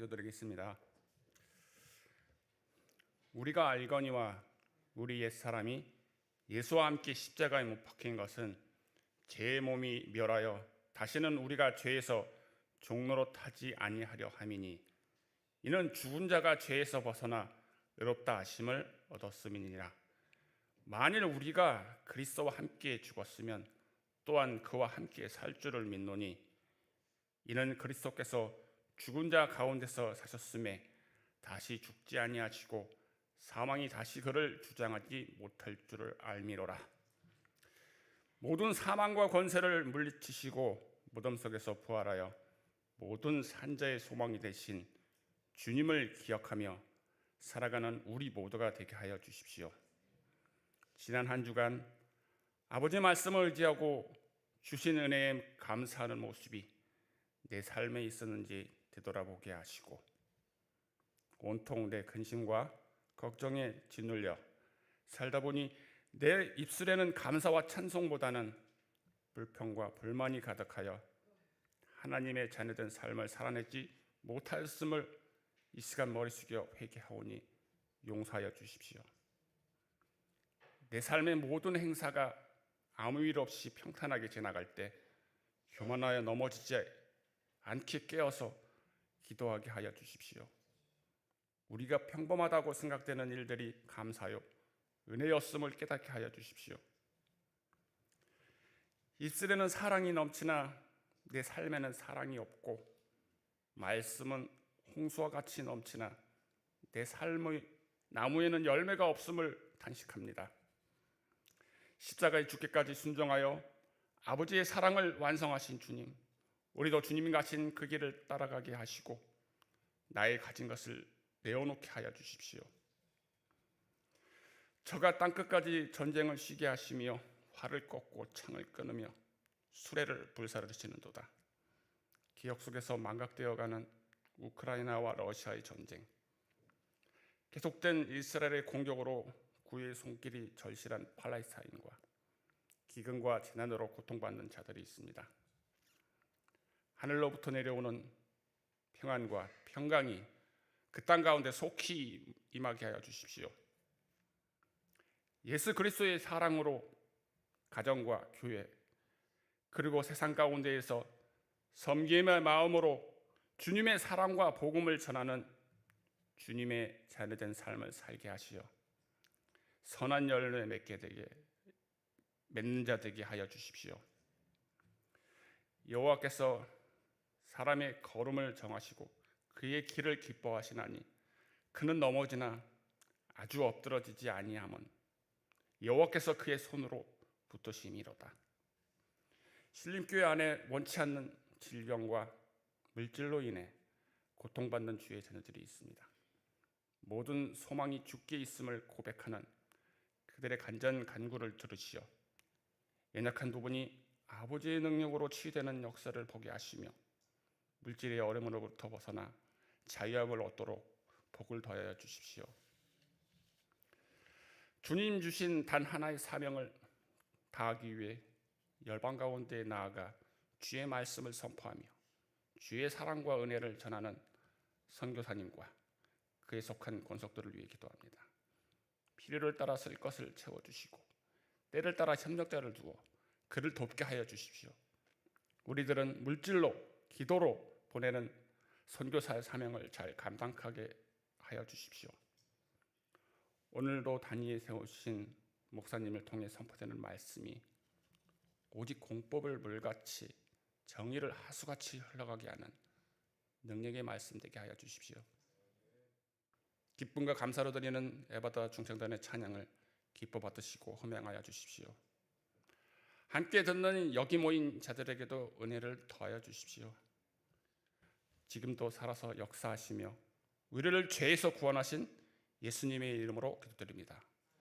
기도드리겠습니다. 우리가 알거니와 우리 옛 사람이 예수와 함께 십자가에 못 박힌 것은 제 몸이 멸하여 다시는 우리가 죄에서 종로로 타지 아니하려 함이니 이는 죽은 자가 죄에서 벗어나 의롭다 하심을 얻었음이니라. 만일 우리가 그리스도와 함께 죽었으면 또한 그와 함께 살 줄을 믿노니 이는 그리스도께서 죽은 자 가운데서 사셨음에 다시 죽지 아니하시고 사망이 다시 그를 주장하지 못할 줄을 알미로라. 모든 사망과 권세를 물리치시고 무덤 속에서 부활하여 모든 산자의 소망이 되신 주님을 기억하며 살아가는 우리 모두가 되게 하여 주십시오. 지난 한 주간 아버지 말씀을 의지하고 주신 은혜에 감사하는 모습이 내 삶에 있었는지 되돌아보게 하시고 온통 내 근심과 걱정에 짓눌려 살다 보니 내 입술에는 감사와 찬송보다는 불평과 불만이 가득하여 하나님의 자녀된 삶을 살아내지 못하였음을 이 시간 머리 숙여 회개하오니 용서하여 주십시오. 내 삶의 모든 행사가 아무 일 없이 평탄하게 지나갈 때 교만하여 넘어지지 않게 깨어서 기도하게 하여 주십시오. 우리가 평범하다고 생각되는 일들이 감사요 은혜였음을 깨닫게 하여 주십시오. 입술에는 사랑이 넘치나 내 삶에는 사랑이 없고 말씀은 홍수와 같이 넘치나 내 삶의 나무에는 열매가 없음을 단식합니다. 십자가에 죽기까지 순종하여 아버지의 사랑을 완성하신 주님, 우리도 주님이 가신 그 길을 따라가게 하시고 나의 가진 것을 내어놓게 하여 주십시오. 저가 땅끝까지 전쟁을 쉬게 하시며 활을 꺾고 창을 끊으며 수레를 불사르시는도다. 기억 속에서 망각되어가는 우크라이나와 러시아의 전쟁, 계속된 이스라엘의 공격으로 구의 손길이 절실한 팔레스타인과 기근과 재난으로 고통받는 자들이 있습니다. 하늘로부터 내려오는 평안과 평강이 그 땅 가운데 속히 임하게 하여 주십시오. 예수 그리스도의 사랑으로 가정과 교회 그리고 세상 가운데에서 섬김의 마음으로 주님의 사랑과 복음을 전하는 주님의 자녀된 삶을 살게 하시어 선한 열매 맺게 되게 맺는 자 되게 하여 주십시오. 여호와께서 사람의 걸음을 정하시고 그의 길을 기뻐하시나니 그는 넘어지나 아주 엎드러지지 아니함은 여호와께서 그의 손으로 붙드심이로다. 신림교회 안에 원치 않는 질병과 물질로 인해 고통받는 주의 자녀들이 있습니다. 모든 소망이 죽게 있음을 고백하는 그들의 간전 간구를 들으시어 연약한 부분이 아버지의 능력으로 치유되는 역사를 보게 하시며 물질의 어려움으로부터 벗어나 자유함을 얻도록 복을 더하여 주십시오. 주님 주신 단 하나의 사명을 다하기 위해 열방 가운데 나아가 주의 말씀을 선포하며 주의 사랑과 은혜를 전하는 선교사님과 그에 속한 권속들을 위해 기도합니다. 필요를 따라 쓸 것을 채워주시고 때를 따라 협력자를 두어 그를 돕게 하여 주십시오. 우리들은 물질로 기도로 보내는 선교사의 사명을 잘 감당하게 하여 주십시오. 오늘도 단위에 세우신 목사님을 통해 선포되는 말씀이 오직 공법을 물같이 정의를 하수같이 흘러가게 하는 능력의 말씀 되게 하여 주십시오. 기쁨과 감사로 드리는 에바다 중생단의 찬양을 기뻐 받으시고 허명하여 주십시오. 함께 듣는 여기 모인 자들에게도 은혜를 더하여 주십시오. 지금도 살아서 역사하시며 우리를 죄에서 구원하신 예수님의 이름으로 기도드립니다.